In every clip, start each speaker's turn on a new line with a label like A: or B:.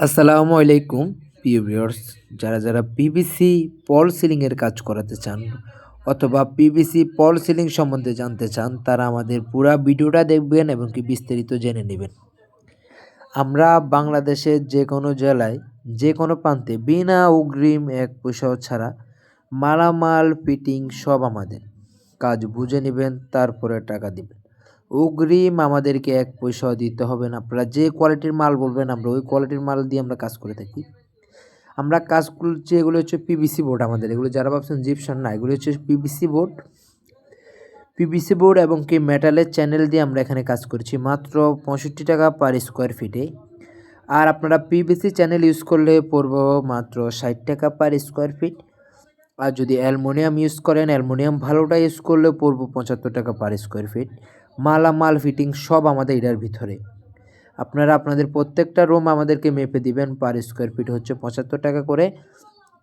A: আসসালামু আলাইকুম, প্রিয় ভিউয়ার্স। যারা যারা পিভিসি পল সিলিংয়ের কাজ করাতে চান অথবা পিভিসি পল সিলিং সম্বন্ধে জানতে চান, তারা আমাদের পুরো ভিডিওটা দেখবেন এবং কি বিস্তারিত জেনে নেবেন। আমরা বাংলাদেশের যে কোনো জেলায় যে কোনো প্রান্তে বিনা অগ্রিম এক পয়সাও ছাড়া মালামাল, ফিটিং সব আমাদের। কাজ বুঝে নেবেন, তারপরে টাকা দিবেন। অগ্রিম আমাদেরকে এক পয়সাও দিতে হবে না। আপনারা যে কোয়ালিটির মাল বলবেন, আমরা ওই কোয়ালিটির মাল দিয়ে আমরা কাজ করে থাকি। আমরা কাজ করছি, এগুলো হচ্ছে পিভিসি বোর্ড আমাদের। এগুলো যারা ভাবছেন জিপসান না, এগুলো হচ্ছে পিভিসি বোর্ড পিভিসি বোর্ড এবং কি মেটালের চ্যানেল দিয়ে আমরা এখানে কাজ করছি। মাত্র পঁয়ষট্টি টাকা পার স্কোয়ার ফিটে আর আপনারা পিভিসি চ্যানেল ইউজ করলে পড়ব মাত্র ষাট টাকা পার স্কোয়ার ফিট আর যদি অ্যালমোনিয়াম ইউজ করেন, অ্যালমোনিয়াম ভালোটা ইউজ করলে পড়ব পঁচাত্তর টাকা পার স্কোয়ার ফিট মালামাল ফিটিং সব আমাদের এটার ভিতরে। আপনারা আপনাদের প্রত্যেকটা রুম আমাদেরকে মেপে দিবেন পার স্কোয়ার ফিট হচ্ছে পঁচাত্তর টাকা করে।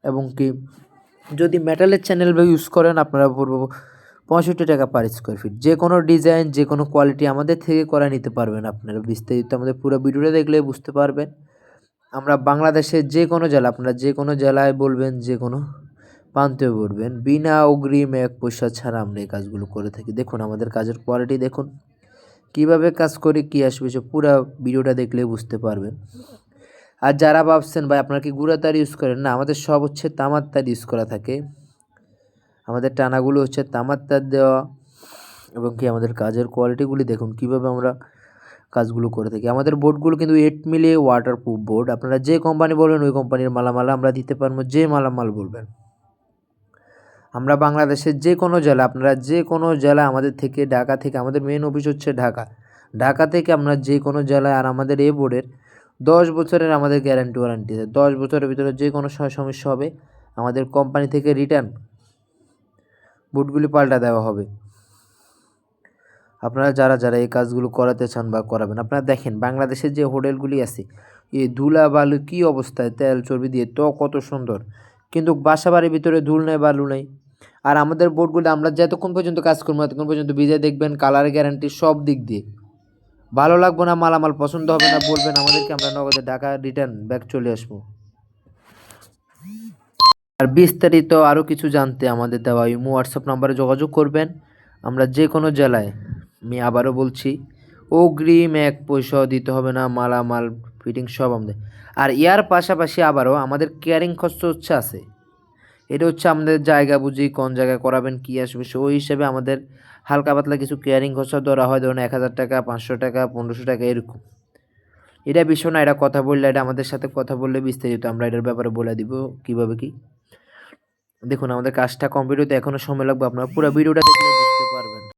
A: এবং কি, যদি মেটালের চ্যানেল ইউজ করেন, আপনারা পড়ব পঁয়ষট্টি টাকা পার স্কোয়ার ফিট যে কোনো ডিজাইন যে কোনো কোয়ালিটি আমাদের থেকে করা নিতে পারবেন আপনারা। বিস্তারিত আমাদের পুরো ভিডিওটা দেখলে বুঝতে পারবেন। আমরা বাংলাদেশের যে কোনো জেলা, আপনারা যে কোনো জেলায় বলবেন, যে কোনো প্রান্তে বলবেন বিনা অগ্রিম এক পয়সা ছাড়া আমরা এই কাজগুলো করে থাকি। দেখুন, আমাদের কাজের কোয়ালিটি দেখুন। কীভাবে কাজ করি, কী আসবে, সে পুরো ভিডিওটা দেখলে বুঝতে পারবেন। আর যারা ভাবছেন, ভাই, আপনারা কি গুঁড়া তার ইউজ করেন? না, আমাদের সব হচ্ছে তামার তার ইউজ করা থাকে। আমাদের টানাগুলো হচ্ছে তামার তার দেওয়া এবং কি আমাদের কাজের কোয়ালিটিগুলি দেখুন, কীভাবে আমরা কাজগুলো করে থাকি। আমাদের বোর্ডগুলো কিন্তু eight milli waterproof board আপনারা যে কোম্পানি বলবেন ওই কোম্পানির মালামাল আমরা দিতে পারব, যে মালামাল বলবেন। আমরা বাংলাদেশের যে কোনো জেলা, আপনারা যে কোনো জেলা আমাদের থেকে, ঢাকা থেকে, আমাদের মেন অফিস হচ্ছে ঢাকা। ঢাকা থেকে আমরা যে কোনো জেলায় আর আমাদের এ বোর্ডের দশ বছরের আমাদের গ্যারান্টি ওয়ারান্টি আছে। দশ বছরের ভিতরে যে কোনো সমস্যা হবে, আমাদের কোম্পানি থেকে রিটার্ন বুটগুলি পাল্টা দেওয়া হবে। আপনারা যারা যারা এই কাজগুলো করাতে চান বা করাবেন, আপনারা দেখেন বাংলাদেশের যে হোটেলগুলি আছে এই ধুলা বালু কী অবস্থায় তেল চর্বি দিয়ে তো, কত সুন্দর। কিন্তু বাসা বাড়ির ভিতরে ধুল নেই বালু নেই। আর আমাদের বোর্ডগুলো আমরা যতক্ষণ পর্যন্ত কাজ করব, ততক্ষণ পর্যন্ত ভিজে দেখবেন, কালার গ্যারান্টি সব দিক দিয়ে। ভালো লাগবো না, মালামাল পছন্দ হবে না, বলবেন আমাদেরকে, আমরা নগদে টাকা রিটার্ন ব্যাক চলে আসব। আর বিস্তারিত আরও কিছু জানতে আমাদের দেওয়া ইমো হোয়াটসঅ্যাপ নাম্বারে যোগাযোগ করবেন। আমরা যে কোনো জেলায়, আমি আবারও বলছি, অগ্রিম এক পয়সাও দিতে হবে না, মালামাল ফিটিং সব আমাদের। আর ইয়ার পাশাপাশি আবারও আমাদের কেয়ারিং খরচ হচ্ছে আছে। এটা হচ্ছে আমাদের জায়গা বুঝি, কোন জায়গায় করাবেন, কী আসবে, সে ওই হিসেবে আমাদের হালকা পাতলা কিছু কেয়ারিং খরচা ধরা হয়, ধরুন এক হাজার টাকা, পাঁচশো টাকা, পনেরোশো টাকা, এরকম। এটা বিষয় না, এটা কথা বললে, এটা আমাদের সাথে কথা বললে বিস্তারিত আমরা এটার ব্যাপারে বলে দিব, কীভাবে কি? দেখুন, আমাদের কাজটা কমপ্লিট হতে এখনও সময় লাগবে, আপনারা পুরো ভিডিওটা দেখলে বুঝতে পারবেন।